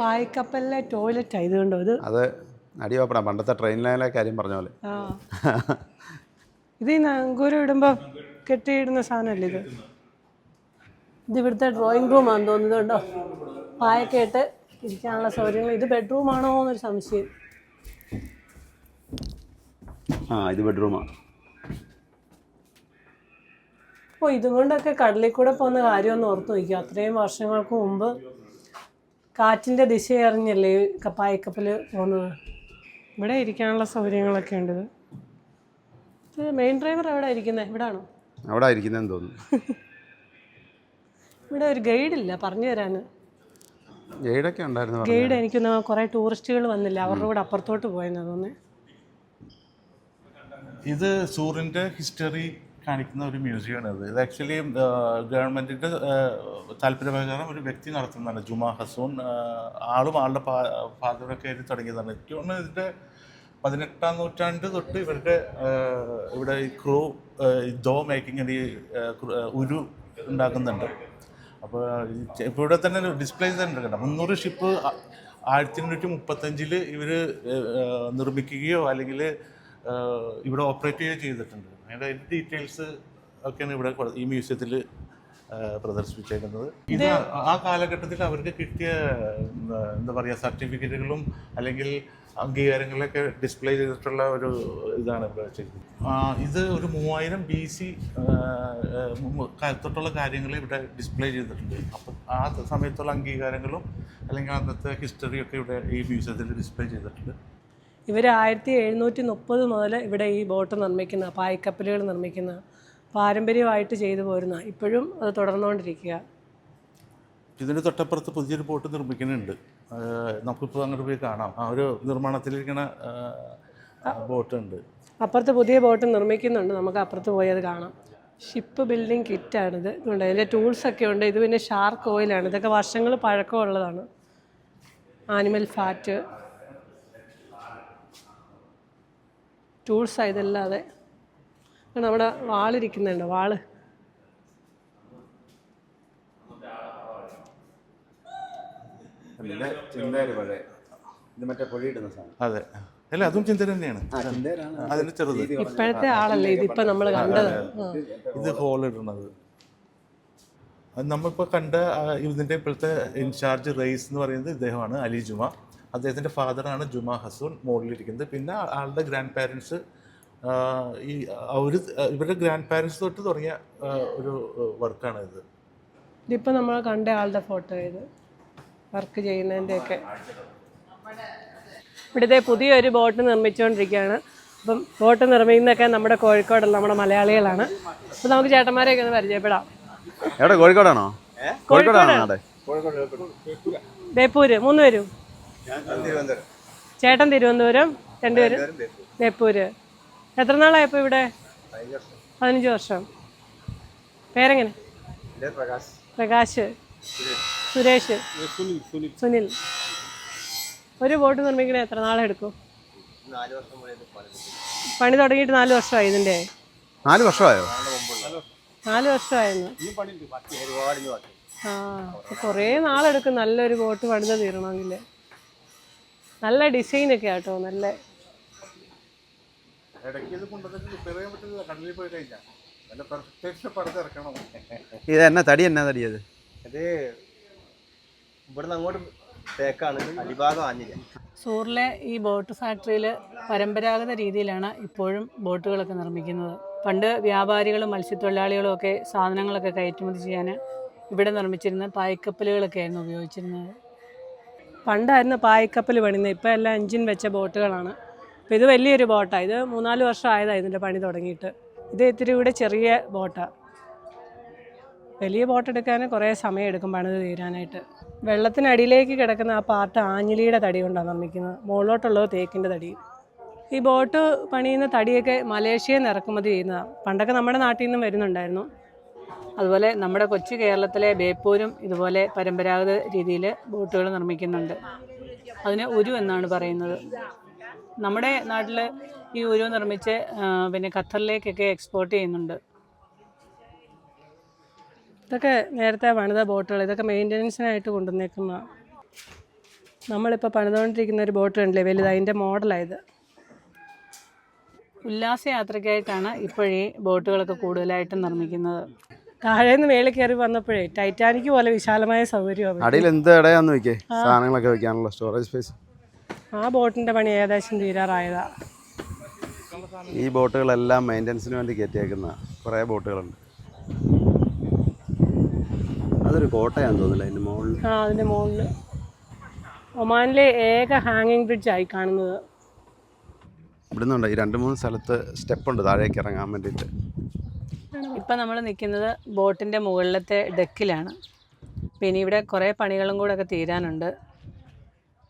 പായ്ക്കപ്പലിലെ ടോയ്ലറ്റാണ് ഇത് കണ്ടോ? ഇത് അത് അടിയോപ്പണം പണ്ടത്തെ ട്രെയിൻ ലൈനിലെ കാര്യം പറഞ്ഞ പോലെ. ഇത് ഈ നങ്കൂരം ഇടുമ്പോൾ കെട്ടിയിടുന്ന സാധനമല്ലേ ഇത്? ഇത് ഇവിടുത്തെ ഡ്രോയിങ് റൂമാണെന്ന് തോന്നുന്നത് കേട്ടോ പായൊക്കെ ഇട്ട് ഇരിക്കാനുള്ള സൗകര്യങ്ങൾ. ഇത് ബെഡ്റൂമാണോ എന്നൊരു സംശയം. ആ ഇത് ബെഡ്റൂമാണ് ഓ ഇതും കൊണ്ടൊക്കെ കടലിൽ കൂടെ പോകുന്ന കാര്യമൊന്നും ഓർത്ത് നോക്കുക അത്രയും വർഷങ്ങൾക്ക് മുമ്പ് കാറ്റിന്റെ ദിശ അറിഞ്ഞല്ലേ ഈ പോകുന്നത്? ഇവിടെ ഇരിക്കാനുള്ള സൗകര്യങ്ങളൊക്കെ ഉണ്ട് ഇത്. ഇത് മെയിൻ ഡ്രൈവർ എവിടെ ഇരിക്കുന്നത് ഇവിടെ ആണോ അവിടെ ഇരിക്കുന്നതെന്ന് തോന്നുന്നു. *laughs* ഇവിടെ ഒരു ഗൈഡില്ല പറഞ്ഞു തരാൻ ഗൈഡൊക്കെ ഉണ്ടായിരുന്നു ഗൈഡ് എനിക്കൊന്ന് കുറേ ടൂറിസ്റ്റുകൾ വന്നില്ല അവരുടെ കൂടെ അപ്പുറത്തോട്ട് പോയെന്ന് തോന്നുന്നു. ഇത് സൂറിന്റെ ഹിസ്റ്ററി കാണിക്കുന്ന ഒരു മ്യൂസിയമാണ് ഇത്. ഇത് ആക്ച്വലി ഗവൺമെന്റിന്റെ താല്പര്യപ്രകാരം ഒരു വ്യക്തി നടത്തുന്നതാണ് ജുമാ ഹസൂൺ ആളും ആളുടെ ഫാദറൊക്കെ ആയിട്ട് തുടങ്ങിയതാണ്. എനിക്ക് തോന്നുന്നു ഇതിന്റെ പതിനെട്ടാം നൂറ്റാണ്ട് തൊട്ട് ഇവരുടെ ഇവിടെ ഈ ക്രൂ ദോ മേക്കിംഗ് ഈ ഉരു ഉണ്ടാക്കുന്നുണ്ട്. അപ്പോൾ ഇവിടെ തന്നെ ഡിസ്പ്ലേ തന്നെ കണ്ട മുന്നൂറ് ഷിപ്പ് ആയിരത്തി എണ്ണൂറ്റി മുപ്പത്തഞ്ചിൽ ഇവർ നിർമ്മിക്കുകയോ അല്ലെങ്കിൽ ഇവിടെ ഓപ്പറേറ്റ് ചെയ്യുകയോ ചെയ്തിട്ടുണ്ട്. അതിന്റെ ഡീറ്റെയിൽസ് ഒക്കെയാണ് ഇവിടെ ഈ മ്യൂസിയത്തിൽ പ്രദർശിപ്പിച്ചേക്കുന്നത്. ഇത് ആ കാലഘട്ടത്തിൽ അവർക്ക് കിട്ടിയ എന്താ പറയുക സർട്ടിഫിക്കറ്റുകളും അല്ലെങ്കിൽ അംഗീകാരങ്ങളൊക്കെ ഡിസ്പ്ലേ ചെയ്തിട്ടുള്ള ഒരു ഇതാണ് ഇവിടെ വെച്ചിരിക്കുന്നത് ഇത് ഒരു മൂവായിരം ബി സി കാലത്തോട്ടുള്ള കാര്യങ്ങൾ ഇവിടെ ഡിസ്പ്ലേ ചെയ്തിട്ടുണ്ട്. അപ്പം ആ സമയത്തുള്ള അംഗീകാരങ്ങളും അല്ലെങ്കിൽ അന്നത്തെ ഹിസ്റ്ററിയൊക്കെ ഇവിടെ ഈ മ്യൂസിയത്തിൽ ഡിസ്പ്ലേ ചെയ്തിട്ടുണ്ട്. ഇവർ ആയിരത്തി എഴുന്നൂറ്റി മുപ്പത് മുതൽ ഇവിടെ ഈ ബോട്ട് നിർമ്മിക്കുന്ന പായ്ക്കപ്പലുകൾ നിർമ്മിക്കുന്ന പാരമ്പര്യമായിട്ട് ചെയ്തു പോരുന്ന. ഇപ്പോഴും അത് തുടർന്നുകൊണ്ടിരിക്കുക. ഇതിന്റെ തൊട്ടപ്പുറത്ത് പുതിയൊരു ബോട്ട് നിർമ്മിക്കുന്നുണ്ട്. നമുക്കിപ്പോൾ അങ്ങോട്ട് പോയി കാണാം. ആ ഒരു നിർമ്മാണത്തിലിരിക്കുന്ന ബോട്ട് ഉണ്ട് അപ്പുറത്ത് പുതിയ ബോട്ട് നിർമ്മിക്കുന്നുണ്ട്. നമുക്ക് അപ്പുറത്ത് പോയി അത് കാണാം. ഷിപ്പ് ബിൽഡിംഗ് കിറ്റാണിത്. ഇതുണ്ട്. അതിന്റെ ടൂൾസൊക്കെ ഉണ്ട്. ഇത് പിന്നെ ഷാർക്ക് ഓയിലാണ്. ഇതൊക്കെ വർഷങ്ങൾ പഴക്കമുള്ളതാണ്. Animal fat. ടൂൾസ് ഇതല്ലാതെ. ഇത് നമ്മുടെ വാളിരിക്കുന്നുണ്ട് വാൾ. അതെ. അല്ല അതും ചിന്ത തന്നെയാണ്. അതിന് ചെറുത്. ഇപ്പോഴത്തെ ആളല്ലേ ഇതിപ്പോ നമ്മൾ കണ്ടത്? ഇത് ഹോൾ ഇടുന്നത് അത് നമ്മളിപ്പോൾ കണ്ട ഇതിന്റെ ഇതിന്റെ ഇപ്പോഴത്തെ ഇൻചാർജ് റൈസ് എന്ന് പറയുന്നത് ഇദ്ദേഹമാണ് അലി ജുമ. അദ്ദേഹത്തിന്റെ ഫാദറാണ് ജുമ ഹസൂൺ മോഡലിരിക്കുന്നത് പിന്നെ ആളുടെ ഗ്രാൻഡ് പാരൻസ് ഈ അവർ ഇവരുടെ ഗ്രാൻഡ് പാരൻസ് തൊട്ട് തുടങ്ങിയ ഒരു വർക്കാണ് ഇത്. ഇതിപ്പോ നമ്മൾ കണ്ട ആളുടെ ഫോട്ടോ ഇത്. വർക്ക് ചെയ്യുന്നതിന്റെയൊക്കെ ഇവിടുത്തെ പുതിയൊരു ബോട്ട് നിർമ്മിച്ചുകൊണ്ടിരിക്കുകയാണ് അപ്പം ബോട്ട് നിർമ്മിക്കുന്നൊക്കെ നമ്മുടെ കോഴിക്കോടുള്ള നമ്മുടെ മലയാളികളാണ്. അപ്പം നമുക്ക് ചേട്ടന്മാരെയൊക്കെ ഒന്ന് പരിചയപ്പെടാം. എവിടെ കോഴിക്കോടാണോ? കോഴിക്കോടാണോ ബേപ്പൂര്. മൂന്ന് പേരും ചേട്ടൻ തിരുവനന്തപുരം രണ്ടുപേരും ബേപ്പൂര്. എത്ര നാളായപ്പോ ഇവിടെ? പതിനഞ്ച് വർഷം. പേരെങ്ങനെ? പ്രകാശ്. സുരേഷ്. സുനിൽ. ഒരു ബോട്ട് നിർമ്മിക്കണേ എത്ര നാളെടുക്കും? പണി തുടങ്ങിയിട്ട് നാല് വർഷമായി ഇതിന്റെ. നാല് വർഷമായോ? നാല് വർഷമായിരുന്നു. ആ കുറേ നാളെടുക്കും. നല്ലൊരു ബോട്ട് പണിത് തീരണമെങ്കിൽ. നല്ല ഡിസൈനൊക്കെ ആട്ടോ നല്ല ഇടയ്ക്ക് ഇത് കൊണ്ടുവന്നിട്ട് റിപ്പയർ ചെയ്യാൻ പറ്റില്ല കടലിൽ പോയി കഴിഞ്ഞാൽ നല്ല പെർഫെക്റ്റ് ഇത് എന്നാ തടി എന്നാ തടിയത് ഇത് ഇവിടുന്ന് അങ്ങോട്ട് തേക്കാണ്. അടിഭാഗം ആഞ്ഞില്ല. സൂറിലെ ഈ ബോട്ട് ഫാക്ടറിയിൽ പരമ്പരാഗത രീതിയിലാണ് ഇപ്പോഴും ബോട്ടുകളൊക്കെ നിർമ്മിക്കുന്നത്. പണ്ട് വ്യാപാരികളും മത്സ്യത്തൊഴിലാളികളും ഒക്കെ സാധനങ്ങളൊക്കെ കയറ്റുമതി ചെയ്യാൻ ഇവിടെ നിർമ്മിച്ചിരുന്ന പായ്ക്കപ്പലുകളൊക്കെ ആയിരുന്നു ഉപയോഗിച്ചിരുന്നത്. പണ്ടായിരുന്നു പായ്ക്കപ്പൽ പണിയുന്നത്. ഇപ്പോൾ എല്ലാം എഞ്ചിൻ വെച്ച ബോട്ടുകളാണ്. അപ്പോൾ ഇത് വലിയൊരു ബോട്ടാണ് ഇത് മൂന്നാൽ വർഷം ആയതാണ് ഇതിന്റെ പണി തുടങ്ങിയിട്ട്. ഇത് ഇത്തിരി കൂടെ ചെറിയ ബോട്ടാണ് വലിയ ബോട്ട് എടുക്കാൻ കുറേ സമയം എടുക്കും പണിത് തീരാനായിട്ട്. വെള്ളത്തിനടിയിലേക്ക് കിടക്കുന്ന ആ പാർട്ട് ആഞ്ഞിലിയുടെ തടി കൊണ്ടാണ് നിർമ്മിക്കുന്നത്. മുകളിലോട്ടുള്ളത് തേക്കിന്റെ തടി. ഈ ബോട്ട് പണിയുന്ന തടിയൊക്കെ മലേഷ്യയിൽ നിന്ന് ഇറക്കുമതി ചെയ്യുന്നതാണ് പണ്ടൊക്കെ നമ്മുടെ നാട്ടിൽ നിന്നും വരുന്നുണ്ടായിരുന്നു. അതുപോലെ നമ്മുടെ കൊച്ചു കേരളത്തിലെ ബേപ്പൂരും ഇതുപോലെ പരമ്പരാഗത രീതിയിൽ ബോട്ടുകൾ നിർമ്മിക്കുന്നുണ്ട്. അതിന് ഉരു എന്നാണ് പറയുന്നത്. നമ്മുടെ നാട്ടിൽ ഈ ഉരു നിർമ്മിച്ച് പിന്നെ ഖത്തറിലേക്കൊക്കെ എക്സ്പോർട്ട് ചെയ്യുന്നുണ്ട്. ഇതൊക്കെ നേരത്തെ പണിത ബോട്ടുകൾ ഇതൊക്കെ മെയിന്റനൻസിനായിട്ട് കൊണ്ടുവന്നേക്കുന്ന. നമ്മളിപ്പോൾ പണിതുകൊണ്ടിരിക്കുന്ന ഒരു ബോട്ട് കണ്ടില്ലേ വലുത് അതിന്റെ മോഡലായത് ഉല്ലാസയാത്രയ്ക്കായിട്ടാണ് ഇപ്പോഴേ ബോട്ടുകളൊക്കെ കൂടുതലായിട്ടും നിർമ്മിക്കുന്നത്. താഴേന്ന് മേളിൽ കയറി വന്നപ്പോഴേ ടൈറ്റാനിക് പോലെ വിശാലമായ സൗകര്യമാണ് അടിയിൽ എന്ത് ഇടയാന്ന് നോക്കിയേ സാധനങ്ങളൊക്കെ വെക്കാനുള്ള സ്റ്റോറേജ് സ്പേസ് ആ ബോട്ടിന്റെ പണി ഏകദേശം തീരാറായതാ. ഈ ബോട്ടുകളെല്ലാം മെയിന്റനൻസിന് വേണ്ടി കയറ്റിയേക്കുന്ന കുറേ ബോട്ടുകളുണ്ട്. അതൊരു കോട്ടയാന്ന് തോന്നുന്നില്ല അതിന്റെ മുകളിൽ ആ അതിന്റെ മുകളിൽ ഒമാനിലെ ഏക ഹാങ്ങിങ് ബ്രിഡ്ജായി കാണുന്നത്. ഇവിടുന്നുണ്ട്. ഈ രണ്ട് മൂന്ന് സ്ഥലത്ത് സ്റ്റെപ്പുണ്ട് താഴേക്ക് ഇറങ്ങാൻ വേണ്ടിയിട്ട്. ഇപ്പം നമ്മൾ നിൽക്കുന്നത് ബോട്ടിന്റെ മുകളിലത്തെ ഡെക്കിലാണ്. പിന്നെ ഇവിടെ കുറേ പണികളും കൂടെ ഒക്കെ തീരാനുണ്ട്.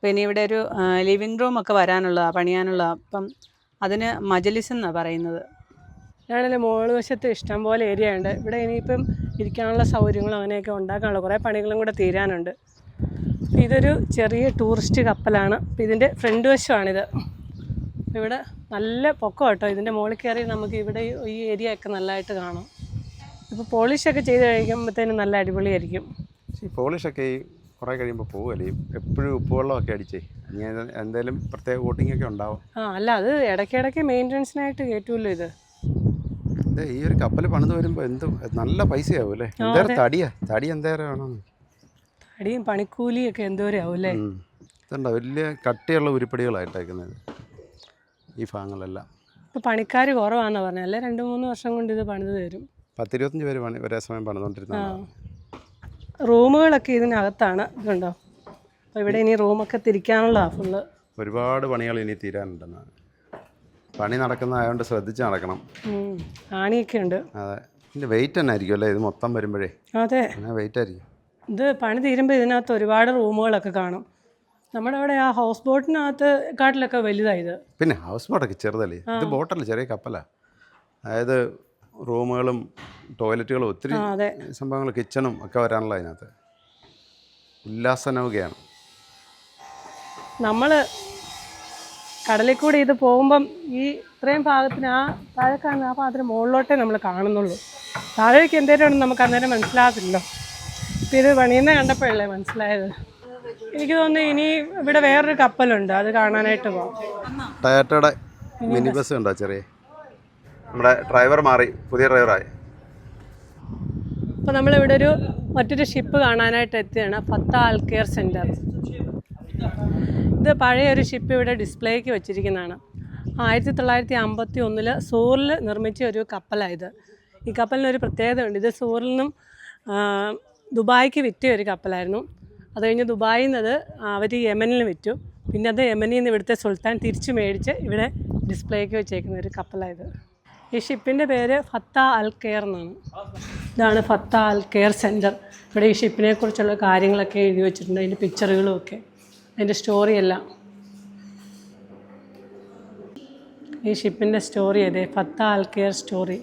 പിന്നെ ഇവിടെ ഒരു ലിവിങ് റൂം ഒക്കെ വരാനുള്ളതാണ് പണിയാനുള്ള അപ്പം അതിന് മജലിസ് എന്നാണ് പറയുന്നത്? ഞാനല്ലേ മോൾ വശത്ത് ഇഷ്ടംപോലെ ഏരിയ ഉണ്ട്. ഇവിടെ ഇനിയിപ്പം ഇരിക്കാനുള്ള സൗകര്യങ്ങളും അങ്ങനെയൊക്കെ ഉണ്ടാക്കാനുള്ള കുറേ പണികളും കൂടെ തീരാനുണ്ട്. ഇതൊരു ചെറിയ ടൂറിസ്റ്റ് കപ്പലാണ്. അപ്പം ഇതിന്റെ ഫ്രണ്ട് വശമാണിത്. ഇവിടെ നല്ല പൊക്കം കേട്ടോ ഇതിന്റെ മുകളിൽ കയറി നമുക്ക് ഇവിടെ ഈ- ഏരിയ ഒക്കെ നല്ലതായിട്ട് കാണാം. ഇപ്പോൾ പോളിഷൊക്കെ ചെയ്ത് കഴിക്കുമ്പോഴത്തേനും നല്ല അടിപൊളിയായിരിക്കും. പോളിഷൊക്കെ ഈ കുറേ കഴിയുമ്പോൾ പോകുമല്ലേ ഈ എപ്പോഴും ഉപ്പുവെള്ളമൊക്കെ അടിച്ചേ. ഇനി എന്തെങ്കിലും എന്തേലും പ്രത്യേക കോട്ടിംഗ് ഒക്കെ ഉണ്ടാവും? ആ അല്ല അത് ഇടയ്ക്കിടയ്ക്ക് മെയിന്റനൻസിനായിട്ട് കയറ്റുമല്ലോ ഇത്. എന്താ ഈ ഒരു കപ്പൽ പണിത് വരുമ്പോൾ എന്ത് നല്ല പൈസയാവും അല്ലേ എന്തേരം തടിയാ? തടി എന്തേരം വേണം പണിക്കൂലിയും പണിക്കൂലിയൊക്കെ എന്തോരാവും അല്ലേ ഇതുണ്ടോ വലിയ കട്ടിയുള്ള ഉരുപ്പടികളായിട്ടേക്കുന്നത് ഈ ഭാഗങ്ങളെല്ലാം. ഇപ്പോൾ പണിക്കാർ കുറവാണെന്നാണ് പറഞ്ഞത് അല്ലേ രണ്ട് മൂന്ന് വർഷം കൊണ്ട് ഇത് പണിത് തരും. പത്തിരുപത്തഞ്ച് പേര് പണി ഒരേ സമയം പണിതുകൊണ്ടിരുന്നതാണ് റൂമുകളൊക്കെ ഇതിനകത്താണ്. ഇതുണ്ടോ? അപ്പോൾ ഇവിടെ ഇനി റൂമൊക്കെ തിരിക്കാനുള്ള ഫുള്ള്. ഒരുപാട് പണികൾ ഇനി തീരാനുണ്ടെന്നാണ് പണി നടക്കുന്നതായതുകൊണ്ട് ശ്രദ്ധിച്ച് നടക്കണം. ആണിയൊക്കെ ഉണ്ട്. അതെ. ഇതിന്റെ വെയിറ്റ് തന്നെ ആയിരിക്കും അല്ലേ? ഇത് മൊത്തം വരുമ്പോഴേ. അതെ. വെയിറ്റ് ആയിരിക്കും? ഇത് പണി തീരുമ്പോൾ ഇതിനകത്ത് ഒരുപാട് റൂമുകളൊക്കെ കാണും. നമ്മുടെ അവിടെ ആ ഹൗസ് ബോട്ടിനകത്ത് കാട്ടിലൊക്കെ വലുതായത് പിന്നെ ഹൗസ് ബോട്ടൊക്കെ ചെറുതല്ലേ? ഇത് ബോട്ടല്ല ചെറിയ കപ്പലാണ് അതായത് റൂമുകളും ടോയ്ലറ്റുകളും ഒത്തിരി സംഭവങ്ങൾ കിച്ചണും ഒക്കെ വരാനുള്ള അതിനകത്ത്. ഉല്ലാസനൗകയാണ്. നമ്മൾ കടലിൽ കൂടി ഇത് പോകുമ്പം ഈ ഇത്രയും ഭാഗത്തിന് ആ താഴെ കാണുന്ന ആ ഭാഗത്തിന് മുകളിലോട്ടേ നമ്മൾ കാണുന്നുള്ളൂ. താഴേക്ക് എന്തേലും നമുക്ക് അന്നേരം മനസ്സിലാകത്തില്ലല്ലോ. ഇപ്പം ഇത് പണിയുന്ന കണ്ടപ്പോഴല്ലേ മനസ്സിലായത്? എനിക്ക് തോന്നുന്നു ഇനി ഇവിടെ വേറൊരു കപ്പലുണ്ട് അത് കാണാനായിട്ട് പോകാം ടയറ്റയുടെ മിനി ബസ് ഉണ്ടോ ചെറിയ? നമ്മുടെ ഡ്രൈവർ മാറി പുതിയ ഡ്രൈവറായി. അപ്പോൾ നമ്മളിവിടെ ഒരു മറ്റൊരു ഷിപ്പ് കാണാനായിട്ട് എത്തിയാണ് ഫത്ത ആൽക്കെയർ സെന്റർ ഇത് പഴയ ഒരു ഷിപ്പ് ഇവിടെ ഡിസ്പ്ലേക്ക് വെച്ചിരിക്കുന്നതാണ്. ആയിരത്തി തൊള്ളായിരത്തി അമ്പത്തി ഒന്നിൽ സൂറിൽ നിർമ്മിച്ച ഒരു കപ്പലായത് ഈ കപ്പലിനൊരു പ്രത്യേകതയുണ്ട്. ഇത് സൂറിൽ നിന്നും ദുബായിക്ക് വിറ്റ ഒരു കപ്പലായിരുന്നു. അത് കഴിഞ്ഞ് ദുബായിൽ നിന്ന് അവർ യമനിൽ വിറ്റു. പിന്നെ അത് യമനിൽ നിന്ന് ഇവിടുത്തെ സുൽത്താൻ തിരിച്ചു മേടിച്ച് ഇവിടെ ഡിസ്പ്ലേക്ക് വെച്ചേക്കുന്ന ഒരു കപ്പലായത് ഈ ഷിപ്പിന്റെ പേര് ഫത്ത അൽ കെയർ എന്നാണ്. ഇതാണ് ഫത്ത അൽ കെയർ സെന്റർ ഇവിടെ ഈ ഷിപ്പിനെ കുറിച്ചുള്ള കാര്യങ്ങളൊക്കെ എഴുതി വെച്ചിട്ടുണ്ട്. അതിന്റെ പിക്ചറുകളും ഒക്കെ. അതിന്റെ സ്റ്റോറിയെല്ലാം ഈ ഷിപ്പിന്റെ സ്റ്റോറി അതെ ഫത്ത അൽ കെയർ സ്റ്റോറി.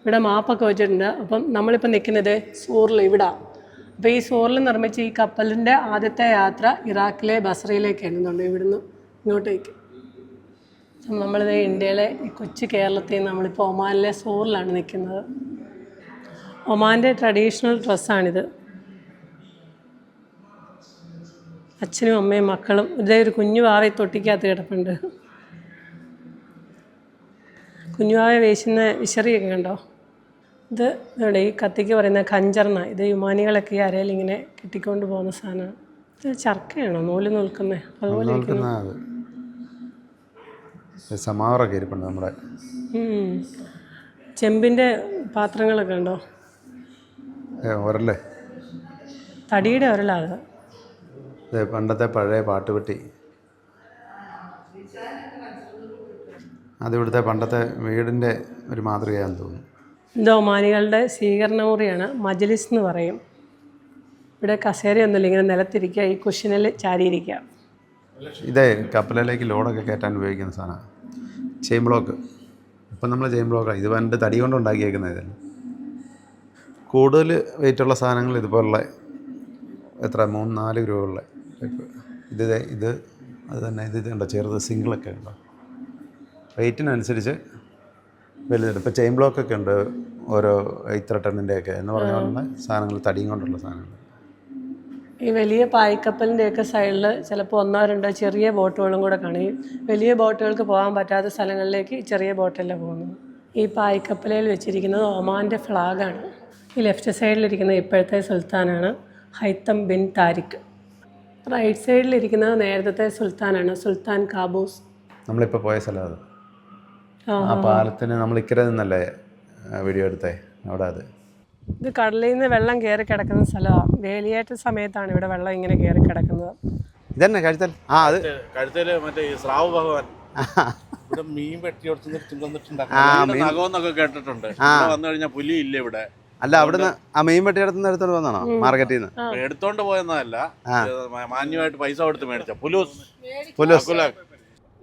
ഇവിടെ മാപ്പൊക്കെ വെച്ചിട്ടുണ്ട്. അപ്പം നമ്മളിപ്പോൾ നിൽക്കുന്നത് സൂറിൽ ഇവിടെ. അപ്പോൾ ഈ സൂറിൽ നിർമ്മിച്ച ഈ കപ്പലിന്റെ ആദ്യത്തെ യാത്ര ഇറാഖിലെ ബസറയിലേക്ക് എന്നുണ്ട് ഇവിടുന്ന് ഇങ്ങോട്ടേക്ക്. നമ്മളിത് ഇന്ത്യയിലെ കൊച്ചു കേരളത്തിൽ നിന്ന് നമ്മളിപ്പോൾ ഒമാനിലെ സൂറിലാണ് നിൽക്കുന്നത്. ഒമാന്റെ ട്രഡീഷണൽ ഡ്രസ്സാണിത്. അച്ഛനും അമ്മയും മക്കളും ഇതേ ഒരു കുഞ്ഞു വാവയെ തൊട്ടിക്കകത്ത് കിടപ്പുണ്ട്. കുഞ്ഞുവാവയെ വേശുന്ന വിശറിയൊക്കെ കണ്ടോ? ഇത് ഇവിടെ ഈ കത്തിക്ക് പറയുന്ന കഞ്ചർണ ഇത് യുമാനികളൊക്കെ ഈ അരയിൽ ഇങ്ങനെ കെട്ടിക്കൊണ്ട് പോകുന്ന സാധനമാണ്. ഇത് ചർക്കയാണോ? നൂൽ നിൽക്കുന്നത് അതുപോലെ സമാവറൊക്കെ ഇരിപ്പുണ്ട് നമ്മുടെ. ചെമ്പിന്റെ പാത്രങ്ങളൊക്കെ ഉണ്ടോ? ഒരല്ലേ തടിയുടെ ഒരലാത് ഇത് പണ്ടത്തെ പഴയ പാട്ടുപെട്ടി അത് ഇവിടുത്തെ പണ്ടത്തെ വീടിന്റെ ഒരു മാതൃകയാണെന്ന് തോന്നുന്നു. ഇത് ഒമാനികളുടെ സ്വീകരണ മുറിയാണ് മജലിസ് എന്ന് പറയും. ഇവിടെ കസേരയൊന്നുമില്ല ഇങ്ങനെ നിലത്തിരിക്കുക ഈ കുഷനിൽ ചാരിയിരിക്കുക. ഇതേ കപ്പലിലേക്ക് ലോഡൊക്കെ കയറ്റാൻ ഉപയോഗിക്കുന്ന സാധനമാണ് ചെയിൻ ബ്ലോക്ക് ഇപ്പം നമ്മൾ ചെയിൻ ബ്ലോക്കാണ് ഇത് പണ്ട് തടി കൊണ്ട് ഉണ്ടാക്കിയേക്കുന്ന ഇതല്ല. കൂടുതൽ വെയിറ്റുള്ള സാധനങ്ങൾ ഇതുപോലുള്ള എത്ര? മൂന്ന് നാല് രൂപയുള്ള ഇത് ഇത് ഇത് അത് തന്നെ ഇത് ഇതുണ്ടോ ചെറുത് സിംഗിളൊക്കെ ഉണ്ടോ? വെയിറ്റിനനുസരിച്ച് വലുതുണ്ട് ഇപ്പോൾ ചെയിൻ ബ്ലോക്കൊക്കെ ഉണ്ട്. ഓരോ ഇത്ര ടണ്ണിന്റെയൊക്കെ എന്ന് പറഞ്ഞ സാധനങ്ങൾ തടിയും കൊണ്ടുള്ള സാധനങ്ങൾ. ഈ വലിയ പായ്ക്കപ്പലിന്റെയൊക്കെ സൈഡിൽ ചിലപ്പോൾ ഒന്നോ രണ്ടോ ചെറിയ ബോട്ടുകളും കൂടെ കാണും ഈ വലിയ ബോട്ടുകൾക്ക് പോകാൻ പറ്റാത്ത സ്ഥലങ്ങളിലേക്ക് ചെറിയ ബോട്ടല്ലേ പോകുന്നത്. ഈ പായ്ക്കപ്പലയിൽ വെച്ചിരിക്കുന്നത് ഒമാന്റെ ഫ്ലാഗാണ്. ഈ ലെഫ്റ്റ് സൈഡിലിരിക്കുന്നത് ഇപ്പോഴത്തെ സുൽത്താനാണ് ഹൈത്തം ബിൻ താരിഖ്. റൈറ്റ് സൈഡിലിരിക്കുന്നത് നേരത്തെ സുൽത്താനാണ് സുൽത്താൻ കാബൂസ്. നമ്മളിപ്പോൾ പോയ സ്ഥലം അത്. ആ പാലത്തിന് നമ്മൾ ഇക്കരെ നിന്നല്ലേ വീഡിയോ എടുത്തേ? അവിടെ അത്. ഇത് കടലിൽ നിന്ന് വെള്ളം കയറി കിടക്കുന്ന സ്ഥലമാണ് വേലിയേറ്റ സമയത്താണ് ഇവിടെ വെള്ളം ഇങ്ങനെ കയറി കിടക്കുന്നത്. ഇതന്നെ കഴുത്തൽ. ആ അത് കഴുത്തൽ മറ്റേ ഈ സ്രാവ് ഭഗവാൻ. ഇവിടെ മീൻ വെട്ടി കൊടുത്ത് ആ, തിന്നിട്ടുണ്ടാക്കാം കേട്ടിട്ടുണ്ട്. വന്നു കഴിഞ്ഞാൽ പുലി ഇല്ല ഇവിടെ. അല്ല അവിടുന്ന് ആ മീൻ വെട്ടിയെടുത്തുനിന്ന് എടുത്തോണ്ട് വന്നാണോ മാർക്കറ്റിൽ നിന്ന് എടുത്തോണ്ട് പോയെന്നല്ല. മാന്യമായിട്ട് പൈസ കൊടുത്ത് മേടിച്ച പുലൂസ്. പുലൂസ്.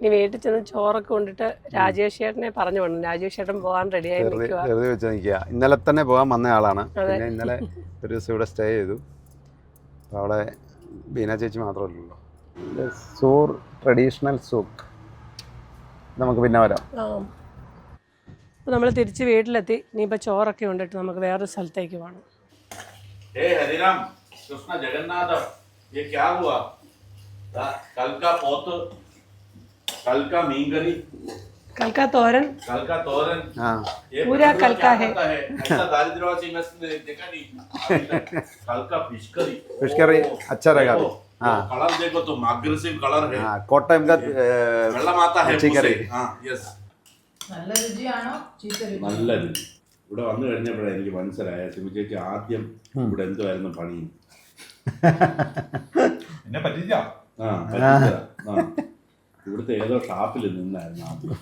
ഇനി വീട്ടിൽ ചെന്ന് ചോറൊക്കെ കൊണ്ടിട്ട് രാജേഷ് ചേട്ടനെ പറഞ്ഞു വേണം രാജേഷ് ചേട്ടൻ പോകാൻ റെഡിയായി വെറുതെ നിൽക്കുക വെറുതെ വെച്ച് നിൽക്കുക ഇന്നലെ തന്നെ പോകാൻ വന്ന ആളാണ് പിന്നെ ഇന്നലെ ഒരു ദിവസം ഇവിടെ സ്റ്റേ ചെയ്തു അപ്പോൾ അവിടെ ബീന ചേച്ചി മാത്രമല്ലല്ലോ ഇത് സൂർ ട്രഡീഷണൽ സൂക്ക് നമുക്ക് പിന്നെ വരാം അപ്പോൾ നമ്മൾ തിരിച്ച് വീട്ടിലെത്തി ഇനിയിപ്പോൾ ചോറൊക്കെ കൊണ്ടിട്ട് നമുക്ക് വേറൊരു സ്ഥലത്തേക്ക് പോകണം हे हरिराम कृष्ण जगन्नाथ ये क्या हुआ दा- कल का पोत कल का मींगरी കൽക്കാ തോരൻ कल का तोरन ആ ये पूरा पता कल क्या का है। खाता ऐसा दारिद्र्यवासी मैं देखा नहीं अभी तक। कल का फिश करी Fish curry, ओ, अच्छा रहेगा देखो, अभी। हाँ। वो कलर देखो तुम अग्रेसिव कलर है ആ കോട്ടയം का വെള്ളം आता है मच्छी मुझसे। curry। हाँ यस നല്ല രുചിയാണോ ചീത്ത രുചി നല്ലത് ഇവിടെ വന്നു കഴിഞ്ഞപ്പോഴാണ് എനിക്ക് മനസ്സിലായ സിമി ചേച്ചി ആദ്യം ഇവിടെ എന്തുമായിരുന്നു പണി *laughs* എന്നെ പറ്റിച്ച ആ പറ്റിച്ചതാ. ഇവിടുത്തെ ഏതോ ഷാപ്പിൽ നിന്നായിരുന്നു ആദ്യം.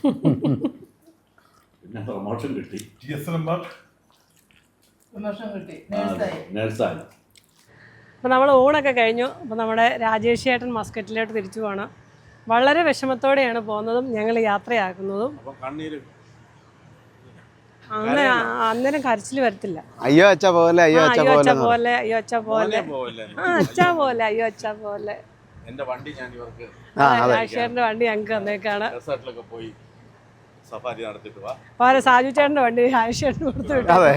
പിന്നെ പ്രൊമോഷൻ കിട്ടി. ടി എസ് നമ്പർ കിട്ടി. നേഴ്സായി. നേഴ്സായി. അപ്പോൾ നമ്മൾ ഊണൊക്കെ കഴിഞ്ഞു. അപ്പോൾ നമ്മുടെ രാജേഷ് ചേട്ടൻ മസ്കറ്റിലോട്ട് തിരിച്ചു പോകണം വളരെ വിഷമത്തോടെയാണ് പോകുന്നതും ഞങ്ങൾ യാത്രയാക്കുന്നതും. അങ്ങനെ അന്നേരം കരച്ചിൽ വരത്തില്ല. അയ്യോ അച്ഛ പോലെ അയ്യോ അച്ഛ പോലെ പോലെ അയ്യോ അച്ഛ പോലെ. ആ അച്ഛാ പോലെ അയ്യോ അച്ഛ പോലെ. എന്റെ വണ്ടി ഞാൻ ഇവർക്ക് ആ അതെ വണ്ടി ഞങ്ങൾക്ക് തന്നേക്കാണ്. റിസോർട്ടിലൊക്കെ പോയി സഫാരി നടത്തിട്ട് വാ. അപ്പോൾ സാജു ചേട്ടന്റെ വണ്ടി രാജേഷേട്ടന് കൊടുത്തു വിട്ടു. അതെ.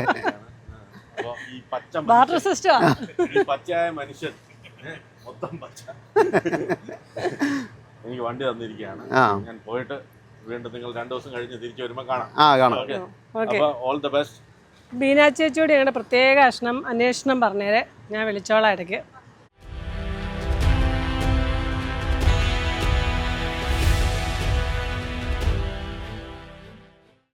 അപ്പോൾ ഈ പച്ച ബാർട്ടർ മനുഷ്യൻ, ഈ പച്ചയായ മനുഷ്യൻ ഏ, മൊത്തം പച്ച. എനിക്ക് വണ്ടി തന്നിരിക്കുകയാണ്. ആ. ഞാൻ പോയിട്ട് വീണ്ടും നിങ്ങൾ രണ്ടു ദിവസം കഴിഞ്ഞ് തിരിച്ചു വരുമ്പോൾ കാണാം. ആ കാണാം. ഓക്കെ. ഓക്കെ. അപ്പൊ ഓൾ ദ ബെസ്റ്റ് ബീനാ ചേച്ചിയോട് ഞങ്ങളുടെ പ്രത്യേക അഷ്ണം അന്വേഷണം പറഞ്ഞേരെ. ഞാൻ വിളിച്ചോളാം ഇടയ്ക്ക്.